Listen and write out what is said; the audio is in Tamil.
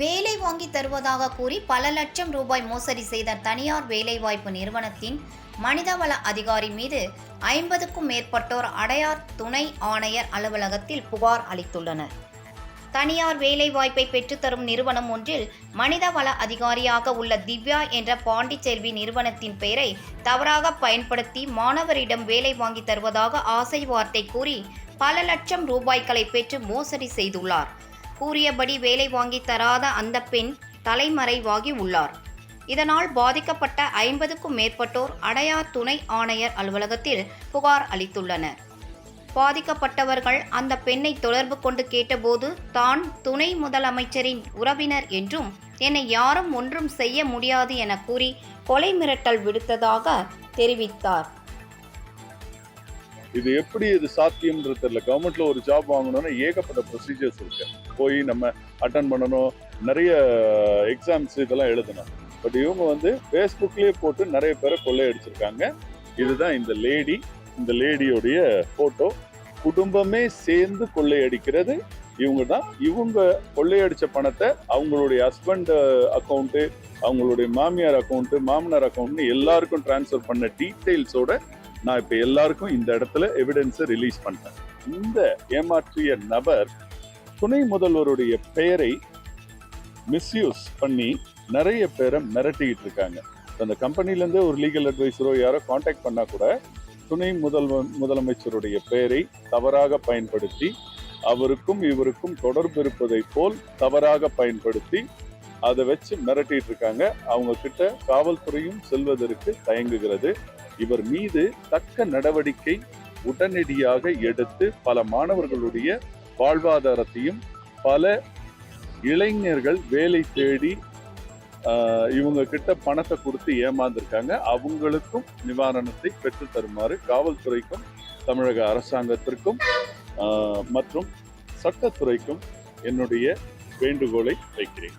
வேலை வாங்கி தருவதாக கூறி பல லட்சம் ரூபாய் மோசடி செய்த தனியார் வேலைவாய்ப்பு நிறுவனத்தின் மனிதவள அதிகாரி மீது ஐம்பதுக்கும் மேற்பட்டோர் அடையார் துணை ஆணையர் அலுவலகத்தில் புகார் அளித்துள்ளனர். தனியார் வேலைவாய்ப்பை பெற்றுத்தரும் நிறுவனம் ஒன்றில் மனிதவள அதிகாரியாக உள்ள திவ்யா என்ற பாண்டிச்செல்வி நிறுவனத்தின் பெயரை தவறாக பயன்படுத்தி மாணவரிடம் வேலை வாங்கி தருவதாக ஆசை வார்த்தை கூறி பல லட்சம் ரூபாய்களை பெற்று மோசடி செய்துள்ளார். கூறியபடி வேலை வாங்கி தராத அந்த பெண் தலைமறைவாகி உள்ளார். இதனால் பாதிக்கப்பட்ட ஐம்பதுக்கும் மேற்பட்டோர் அடையார் துணை ஆணையர் அலுவலகத்தில் புகார் அளித்துள்ளனர். பாதிக்கப்பட்டவர்கள் அந்த பெண்ணை தொடர்பு கொண்டு கேட்டபோது தான் துணை முதலமைச்சரின் உறவினர் என்றும் என்னை யாரும் ஒன்றும் செய்ய முடியாது என கூறி கொலை மிரட்டல் விடுத்ததாக தெரிவித்தார். இது எப்படி இது சாத்தியம்ன்றது தெரியல. கவர்மெண்ட்ல ஒரு ஜாப் வாங்கணும்னா ஏகப்பட்ட ப்ரொசீஜர்ஸ் இருக்கு. போய் நம்ம அட்டன் பண்ணணும். நிறைய எக்ஸாம்ஸ் இதெல்லாம் எழுதணும். பட் இவங்க வந்து ஃபேஸ்புக்லேயே போட்டு நிறைய பேரை கொள்ளையடிச்சிருக்காங்க. இதுதான் இந்த லேடி இந்த லேடியோடைய போட்டோ குடும்பமே சேர்ந்து கொள்ளையடிக்கிறது. இவங்க தான் இவங்க கொள்ளையடிச்ச பணத்தை அவங்களுடைய ஹஸ்பண்ட் அக்கௌண்ட்டு அவங்களுடைய மாமியார் அக்கௌண்ட்டு மாமனார் அக்கௌண்ட்னு எல்லாருக்கும் ட்ரான்ஸ்ஃபர் பண்ண டீட்டெயில்ஸோட நான் இப்போ எல்லாருக்கும் இந்த இடத்துல எவிடன்ஸை ரிலீஸ் பண்ணேன் இந்த ஏமாற்றிய நபர் துணை முதல்வருடைய பெயரை மிஸ்யூஸ் பண்ணி நிறைய பேரை மிரட்டிக்கிட்டு இருக்காங்க. அந்த கம்பெனிலேருந்து ஒரு லீகல் அட்வைஸரோ யாரோ காண்டாக்ட் பண்ணால் கூட துணை முதல்வன் முதலமைச்சருடைய பெயரை தவறாக பயன்படுத்தி அவருக்கும் இவருக்கும் தொடர்பு இருப்பதை போல் தவறாக பயன்படுத்தி அதை வச்சு மிரட்டிட்டு இருக்காங்க. அவங்க கிட்ட காவல்துறையும் செல்வதற்கு தயங்குகிறது. இவர் மீது தக்க நடவடிக்கை உடனடியாக எடுத்து பல மாணவர்களுடைய வாழ்வாதாரத்தையும் பல இளைஞர்கள் வேலை தேடி இவங்க கிட்ட பணத்தை கொடுத்து ஏமாந்துருக்காங்க. அவங்களுக்கும் நிவாரணத்தை பெற்று தருமாறு காவல்துறைக்கும் தமிழக அரசாங்கத்திற்கும் மற்றும் சட்டத்துறைக்கும் என்னுடைய வேண்டுகோளை வைக்கிறேன்.